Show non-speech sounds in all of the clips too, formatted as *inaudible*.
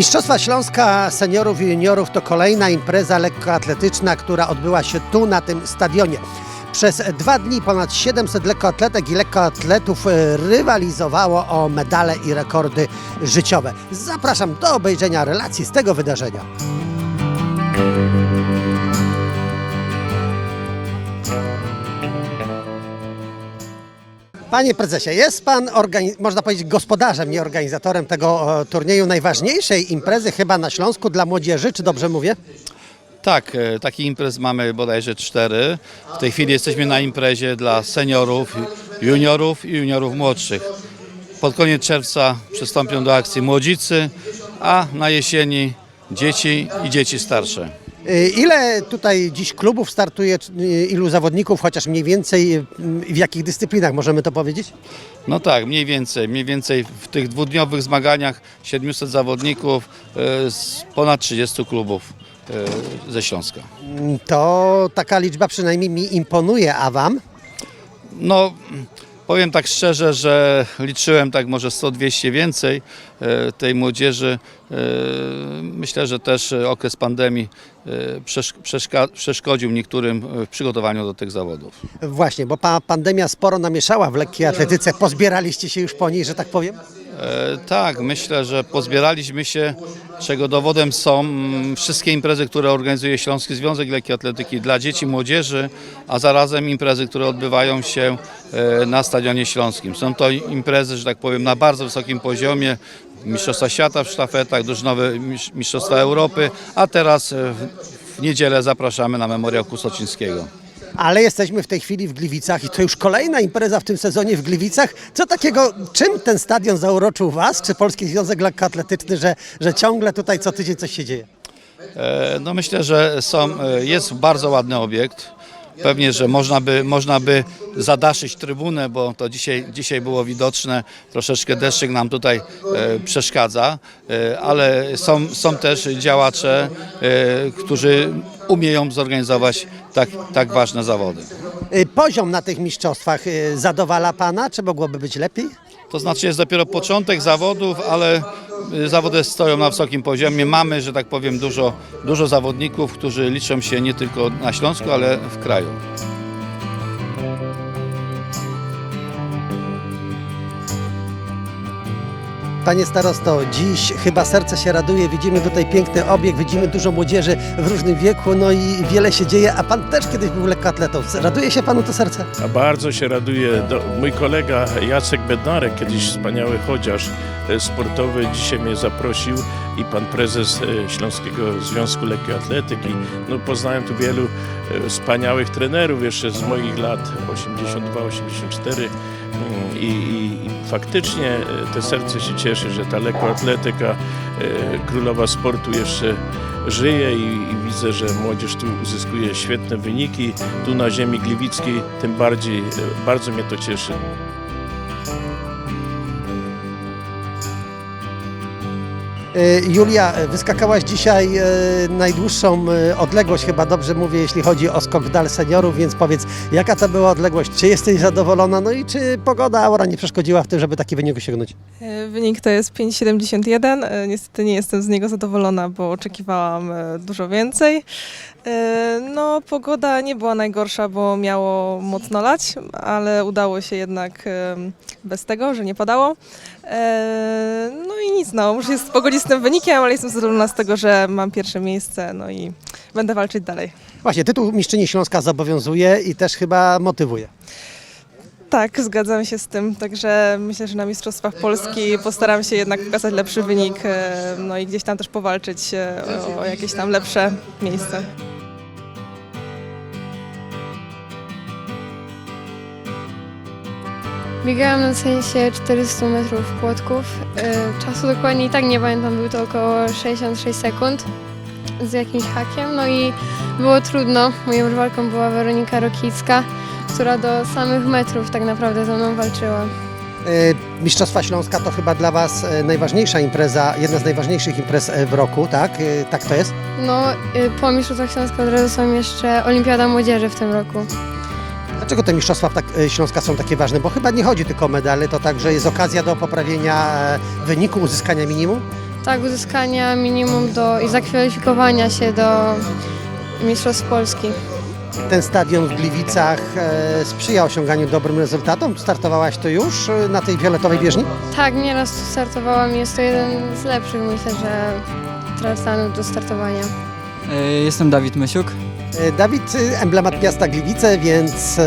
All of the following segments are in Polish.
Mistrzostwa Śląska Seniorów i Juniorów to kolejna impreza lekkoatletyczna, która odbyła się tu na tym stadionie. Przez dwa dni ponad 700 lekkoatletek i lekkoatletów e, rywalizowało o medale i rekordy życiowe. Zapraszam do obejrzenia relacji z tego wydarzenia. Panie prezesie, jest pan, można powiedzieć, gospodarzem, nie organizatorem tego e, turnieju, najważniejszej imprezy chyba na Śląsku dla młodzieży, czy dobrze mówię? Tak, e, takich imprez mamy bodajże cztery. W tej chwili jesteśmy na imprezie dla seniorów, juniorów i juniorów młodszych. Pod koniec czerwca przystąpią do akcji młodzicy, a na jesieni dzieci i dzieci starsze. E, Ile tutaj dziś klubów startuje, e, ilu zawodników, chociaż mniej więcej e, w jakich dyscyplinach możemy to powiedzieć? No tak, mniej więcej. Mniej więcej w tych dwudniowych zmaganiach 700 zawodników z ponad 30 klubów ze Śląska. To taka liczba przynajmniej mi imponuje, a wam? No, powiem tak szczerze, że liczyłem tak może 100-200 więcej e, tej młodzieży. E, Myślę, że też e, okres pandemii przeszkodził niektórym w przygotowaniu do tych zawodów. Właśnie, bo pa pandemia sporo namieszała w lekkiej atletyce. Pozbieraliście się już po niej, że tak powiem? E, Tak, myślę, że pozbieraliśmy się, czego dowodem są mm, wszystkie imprezy, które organizuje Śląski Związek Lekkiej Atletyki dla dzieci, młodzieży, a zarazem imprezy, które odbywają się e, na Stadionie Śląskim. Są to imprezy, że tak powiem, na bardzo wysokim poziomie. Mistrzostwa Świata w sztafetach, drużynowe mistrz- Mistrzostwa Europy, a teraz e, w niedzielę zapraszamy na Memoriał Kusocińskiego. Ale jesteśmy w tej chwili w Gliwicach i to już kolejna impreza w tym sezonie w Gliwicach. Co takiego, czym ten stadion zauroczył Was, czy Polski Związek Lekkoatletyczny, że, że ciągle tutaj co tydzień coś się dzieje? E, No myślę, że są, e, jest bardzo ładny obiekt. Pewnie, że można by, można by zadaszyć trybunę, bo to dzisiaj, dzisiaj było widoczne. Troszeczkę deszczyk nam tutaj e, przeszkadza, e, ale są, są też działacze, e, którzy umieją zorganizować tak, tak ważne zawody. Y, Poziom na tych mistrzostwach y, zadowala Pana, czy mogłoby być lepiej? To znaczy jest dopiero początek zawodów, ale y, zawody stoją na wysokim poziomie. Mamy, że tak powiem, dużo, dużo zawodników, którzy liczą się nie tylko na Śląsku, ale w kraju. Panie starosto, dziś chyba serce się raduje, widzimy tutaj piękny obiekt, widzimy dużo młodzieży w różnym wieku, no i wiele się dzieje, a Pan też kiedyś był lekkoatletą. Raduje się Panu to serce? A bardzo się raduje. Do, mój kolega Jacek Bednarek, kiedyś wspaniały chociaż e, sportowy, dzisiaj mnie zaprosił i pan prezes e, Śląskiego Związku Lekkiej Atletyki. No, poznałem tu wielu e, wspaniałych trenerów jeszcze z moich lat 82-84 mm, i, i, faktycznie e, te serce się cieszy, że ta lekkoatletyka, e, królowa sportu jeszcze żyje i, i widzę, że młodzież tu uzyskuje świetne wyniki. Tu na ziemi gliwickiej tym bardziej, e, bardzo mnie to cieszy. Julia, y, wyskakałaś dzisiaj y, najdłuższą y, odległość, chyba dobrze mówię, jeśli chodzi o skok dal seniorów, więc powiedz, jaka to była odległość, czy jesteś zadowolona, no i czy pogoda, aura nie przeszkodziła w tym, żeby taki wynik osiągnąć? E, Wynik to jest 5,71. E, Niestety nie jestem z niego zadowolona, bo oczekiwałam e, dużo więcej. E, No, pogoda nie była najgorsza, bo miało mocno lać, ale udało się jednak e, bez tego, że nie padało. E, No i nic, no, muszę się pogodzić z tym wynikiem, ale jestem zadowolona z tego, że mam pierwsze miejsce, no i będę walczyć dalej. Właśnie, tytuł Mistrzyni Śląska zobowiązuje i też chyba motywuje. Tak, zgadzam się z tym, także myślę, że na Mistrzostwach Polski postaram się jednak pokazać lepszy wynik, e, no i gdzieś tam też powalczyć e, o, o jakieś tam lepsze miejsce. Biegałam na sensie 400 metrów płotków. Y, Czasu dokładnie i tak nie pamiętam, był to około 66 sekund z jakimś hakiem, no i było trudno. Moją rywalką była Weronika Rokicka, która do samych metrów tak naprawdę ze mną walczyła. Y, Mistrzostwa Śląska to chyba dla Was y, najważniejsza impreza, jedna z najważniejszych imprez w roku, tak? Tak to jest? No, po Mistrzostwach Śląska od razu są jeszcze Olimpiada Młodzieży w tym roku. Dlaczego te mistrzostwa tak, y, Śląska są takie ważne? Bo chyba nie chodzi tylko o medale, to także jest okazja do poprawienia e, wyniku, uzyskania minimum. Tak, uzyskania minimum do i zakwalifikowania się do Mistrzostw Polski. Ten stadion w Gliwicach e, sprzyja osiąganiu dobrym rezultatom. Startowałaś to już e, na tej fioletowej bieżni? Tak, nieraz tu startowałam i jest to jeden z lepszych, myślę, że trasanów do startowania. E, Jestem Dawid Mysiuk. E, Dawid, e, emblemat miasta Gliwice, więc e,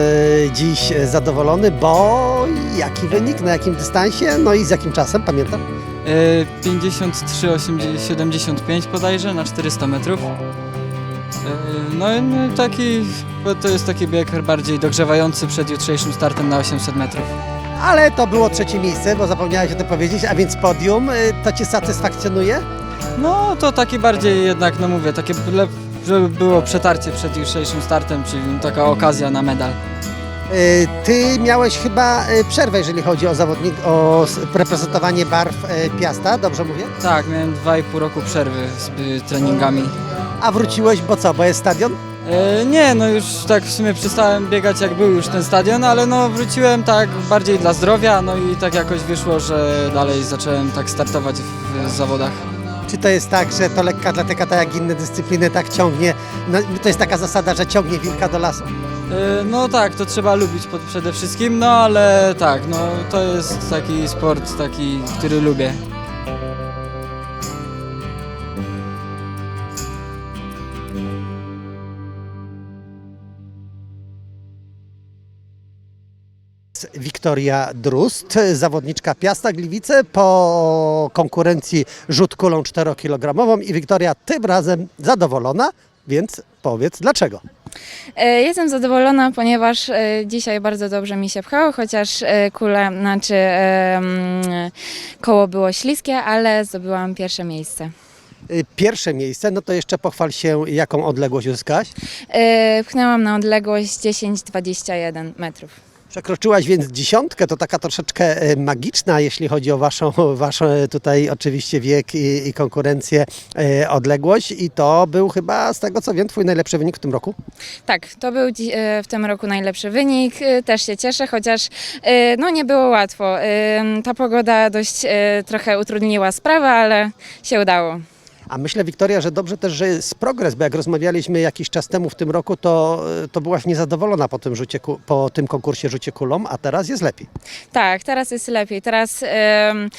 dziś zadowolony, bo jaki wynik, na jakim dystansie, no i z jakim czasem, pamiętam? E, 53,75 bodajże na 400 metrów. E, No i no, taki, bo to jest taki bieg bardziej dogrzewający przed jutrzejszym startem na 800 metrów. Ale to było trzecie miejsce, bo zapomniałeś o tym powiedzieć, a więc podium, to Cię satysfakcjonuje? No to taki bardziej jednak, no mówię, takie żeby było przetarcie przed jutrzejszym startem, czyli taka okazja na medal. E, Ty miałeś chyba e, przerwę, jeżeli chodzi o zawodnik, o s- reprezentowanie barw e, Piasta, dobrze mówię? Tak, miałem 2,5 roku przerwy z y, treningami. A wróciłeś, bo co, bo jest stadion? E, nie, no już tak w sumie przestałem biegać jak był już ten stadion, ale no wróciłem tak bardziej dla zdrowia, no i tak jakoś wyszło, że dalej zacząłem tak startować w, w zawodach. Czy to jest tak, że to lekka atletyka, tak jak inne dyscypliny, tak ciągnie, no, to jest taka zasada, że ciągnie wilka do lasu? E, no tak, to trzeba lubić przede wszystkim, no ale tak, no to jest taki sport taki, który lubię. Wiktoria Drust, zawodniczka Piasta Gliwice po konkurencji rzut kulą 4-kilogramową i Wiktoria tym razem zadowolona, więc powiedz dlaczego. E, Jestem zadowolona, ponieważ e, dzisiaj bardzo dobrze mi się pchało, chociaż e, kula, znaczy mm, koło było śliskie, ale zdobyłam pierwsze miejsce. Y, Pierwsze miejsce, no to jeszcze pochwal się, jaką odległość uzyskałaś. Pchnęłam na odległość 10-21 metrów. Przekroczyłaś więc dziesiątkę, to taka troszeczkę e, magiczna, jeśli chodzi o waszą, waszą tutaj oczywiście wiek i, i konkurencję, e, odległość i to był chyba z tego co wiem twój najlepszy wynik w tym roku. Tak, to był e, w tym roku najlepszy wynik. E, Też się cieszę, chociaż no, nie było łatwo. Ta pogoda dość trochę utrudniła sprawę, ale się udało. A myślę, Wiktoria, że dobrze też, że jest progres, bo jak rozmawialiśmy jakiś czas temu w tym roku, to, to byłaś niezadowolona po tym, rzucie, ku- po tym konkursie rzucie kulą, a teraz jest lepiej. Tak, teraz jest lepiej. Teraz em,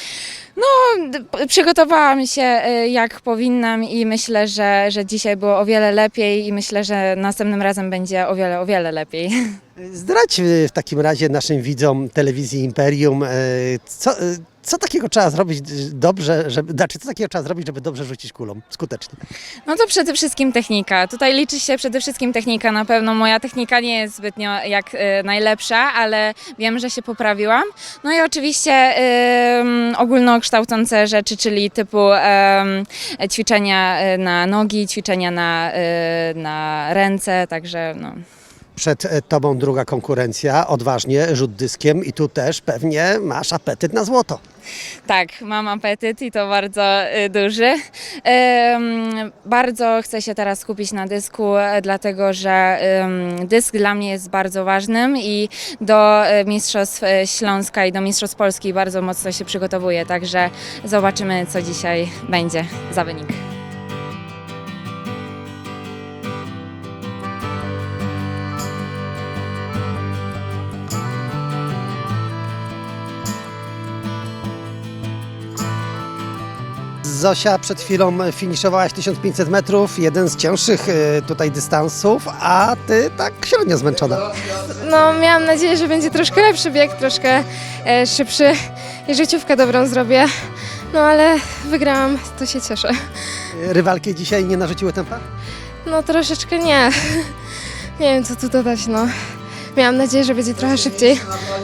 no, d- przygotowałam się e, jak powinnam i myślę, że, że dzisiaj było o wiele lepiej i myślę, że następnym razem będzie o wiele, o wiele lepiej. Zdradź e, w takim razie naszym widzom telewizji Imperium, e, co, e, co takiego trzeba zrobić e, dobrze, żeby, znaczy co takiego trzeba zrobić, żeby dobrze rzucić kulą, skutecznie. No to przede wszystkim technika. Tutaj liczy się przede wszystkim technika. Na pewno moja technika nie jest zbytnio jak e, najlepsza, ale wiem, że się poprawiłam. No i oczywiście em, ogólnokształcące rzeczy, czyli typu em, ćwiczenia na nogi, ćwiczenia na, e, na ręce, także no. Przed e, tobą druga konkurencja, odważnie, rzut dyskiem i tu też pewnie masz apetyt na złoto. Tak, mam apetyt i to bardzo y, duży. Bardzo chcę się teraz skupić na dysku, e, dlatego że dysk dla mnie jest bardzo ważnym i do e, Mistrzostw e, Śląska i do Mistrzostw Polski bardzo mocno się przygotowuję, także zobaczymy, co dzisiaj będzie za wynik. Zosia, przed chwilą finiszowałaś 1500 metrów, jeden z cięższych e, tutaj dystansów, a ty tak średnio zmęczona. No, miałam nadzieję, że będzie troszkę lepszy bieg, troszkę e, szybszy i życiówkę dobrą zrobię. No, ale wygrałam, to się cieszę. Rywalki dzisiaj nie narzuciły tempa? No, troszeczkę nie. Nie wiem, co tu dodać, no. Miałam nadzieję, że będzie trochę szybciej,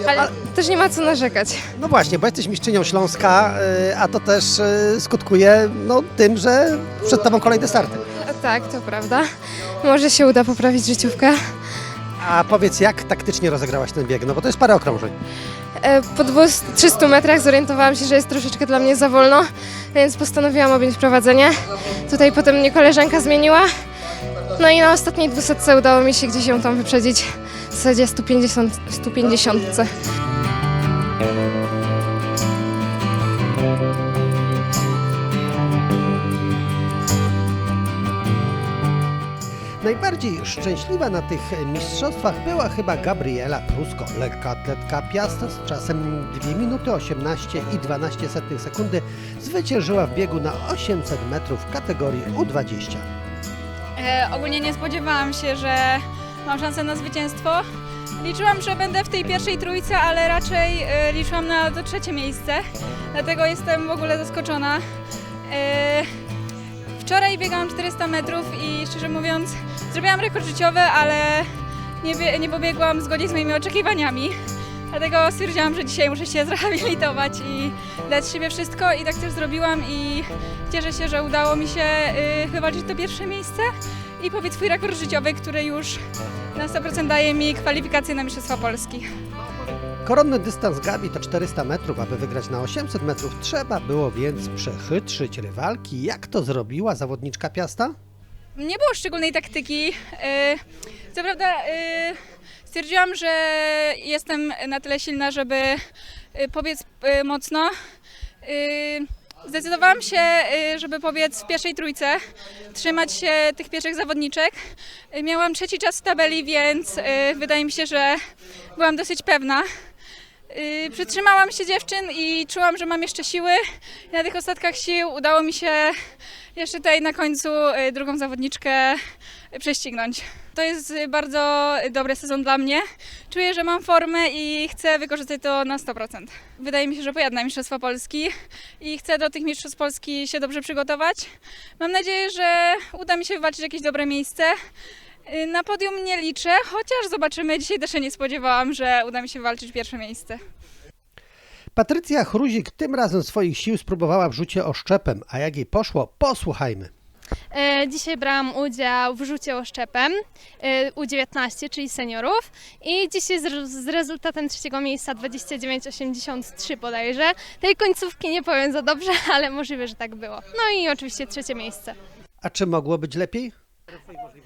ale też nie ma co narzekać. No właśnie, bo jesteś mistrzynią Śląska, e, a to też e, skutkuje no, tym, że przed tobą kolejne starty. A tak, to prawda. Może się uda poprawić życiówkę. A powiedz, jak taktycznie rozegrałaś ten bieg? No bo to jest parę okrążeń. E, Po 200, 300 metrach zorientowałam się, że jest troszeczkę dla mnie za wolno, więc postanowiłam objąć prowadzenie. Tutaj potem mnie koleżanka zmieniła. No i na ostatniej 200 udało mi się gdzieś ją tam wyprzedzić zasadzie 150, 150. Najbardziej szczęśliwa na tych mistrzostwach była chyba Gabriela Prusko, lekkoatletka Piasta z czasem 2 minuty 18 i 12 setnych sekundy zwyciężyła w biegu na 800 metrów w kategorii U20. E, ogólnie nie spodziewałam się, że mam szansę na zwycięstwo. Liczyłam, że będę w tej pierwszej trójce, ale raczej e, liczyłam na to trzecie miejsce. Dlatego jestem w ogóle zaskoczona. E, wczoraj biegałam 400 metrów i szczerze mówiąc zrobiłam rekord życiowy, ale nie, nie pobiegłam zgodnie z moimi oczekiwaniami. Dlatego stwierdziłam, że dzisiaj muszę się *laughs* zrehabilitować i dać siebie wszystko i tak też zrobiłam i cieszę się, że udało mi się y, wywalczyć to pierwsze miejsce i powiedz swój rekord życiowy, który już na 100% daje mi kwalifikacje na Mistrzostwa Polski. Koronny dystans Gabi to 400 metrów, aby wygrać na 800 metrów trzeba było więc przechytrzyć rywalki. Jak to zrobiła zawodniczka Piasta? Nie było szczególnej taktyki. y, Co prawda y, stwierdziłam, że jestem na tyle silna, żeby y, pobiec y, mocno. Zdecydowałam się, y, żeby pobiec w pierwszej trójce, trzymać się tych pierwszych zawodniczek. Y, Miałam trzeci czas w tabeli, więc y, wydaje mi się, że byłam dosyć pewna. Przytrzymałam się dziewczyn i czułam, że mam jeszcze siły. Na tych ostatkach sił udało mi się jeszcze tutaj na końcu drugą zawodniczkę prześcignąć. To jest bardzo dobry sezon dla mnie. Czuję, że mam formę i chcę wykorzystać to na 100%. Wydaje mi się, że pojadę na Mistrzostwa Polski i chcę do tych Mistrzostw Polski się dobrze przygotować. Mam nadzieję, że uda mi się wywalczyć jakieś dobre miejsce. Na podium nie liczę, chociaż zobaczymy. Dzisiaj też się nie spodziewałam, że uda mi się walczyć pierwsze miejsce. Patrycja Chruzik tym razem swoich sił spróbowała w rzucie oszczepem, a jak jej poszło, posłuchajmy. E, Dzisiaj brałam udział w rzucie oszczepem e, U19, czyli seniorów i dzisiaj z, rezultatem trzeciego miejsca 29,83 bodajże. Tej końcówki nie powiem za dobrze, *laughs* ale możliwe, że tak było. No i oczywiście trzecie miejsce. A czy mogło być lepiej?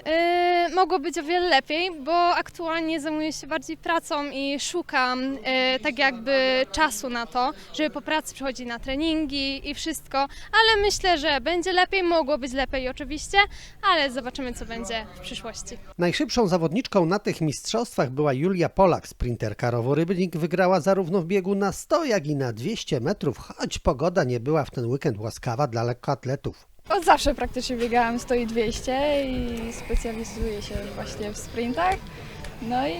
E, mogło być o wiele lepiej, bo aktualnie zajmuję się bardziej pracą i szukam e, tak jakby czasu na to, żeby po pracy przychodzić na treningi i wszystko, ale myślę, że będzie lepiej, mogło być lepiej oczywiście, ale zobaczymy co będzie w przyszłości. Najszybszą zawodniczką na tych mistrzostwach była Julia Polak, sprinterka Rowo-Rybnik. Wygrała zarówno w biegu na 100, jak i na 200 metrów, choć pogoda nie była w ten weekend łaskawa dla lekkoatletów. Od zawsze praktycznie biegałam 100 i 200 i specjalizuję się właśnie w sprintach. No i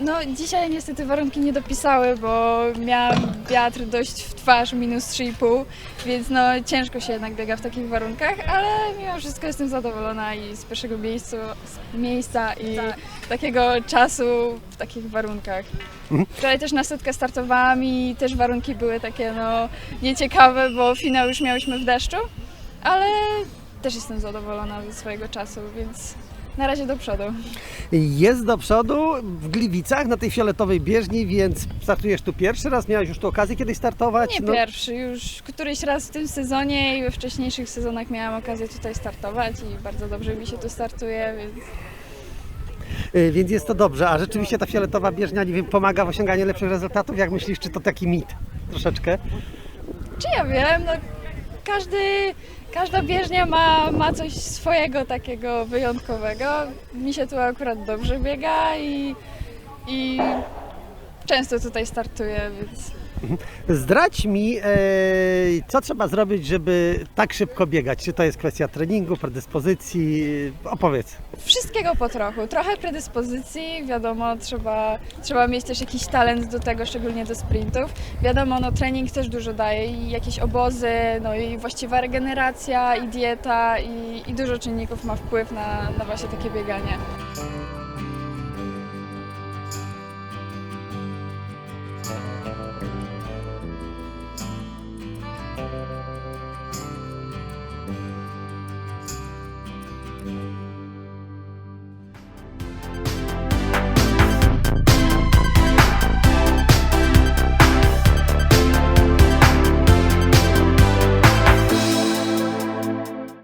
no, dzisiaj niestety warunki nie dopisały, bo miałam wiatr dość w twarz, minus 3,5, więc no ciężko się jednak biega w takich warunkach, ale mimo wszystko jestem zadowolona i z pierwszego miejscu, z miejsca i takiego czasu w takich warunkach. Wczoraj też na setkę startowałam i też warunki były takie no nieciekawe, bo finał już miałyśmy w deszczu, ale też jestem zadowolona ze swojego czasu, więc na razie do przodu. Jest do przodu w Gliwicach na tej fioletowej bieżni, więc startujesz tu pierwszy raz. Miałeś już tu okazję kiedyś startować? Nie pierwszy, już któryś raz w tym sezonie i we wcześniejszych sezonach miałam okazję tutaj startować i bardzo dobrze mi się tu startuje, więc Y, Więc jest to dobrze. A rzeczywiście ta fioletowa bieżnia, nie wiem, pomaga w osiąganiu lepszych rezultatów? Jak myślisz, czy to taki mit? Troszeczkę. czy ja wiem, no każdy, każda bieżnia ma, ma coś swojego takiego wyjątkowego. Mi się tu akurat dobrze biega i, i często tutaj startuję, więc *laughs* Zdradź mi, e, co trzeba zrobić, żeby tak szybko biegać? Czy to jest kwestia treningu, predyspozycji? Opowiedz. Wszystkiego po trochu. Trochę predyspozycji, wiadomo, trzeba, trzeba mieć też jakiś talent do tego, szczególnie do sprintów. Wiadomo, no trening też dużo daje i jakieś obozy, no i właściwa regeneracja i dieta i, i dużo czynników ma wpływ na, na właśnie takie bieganie.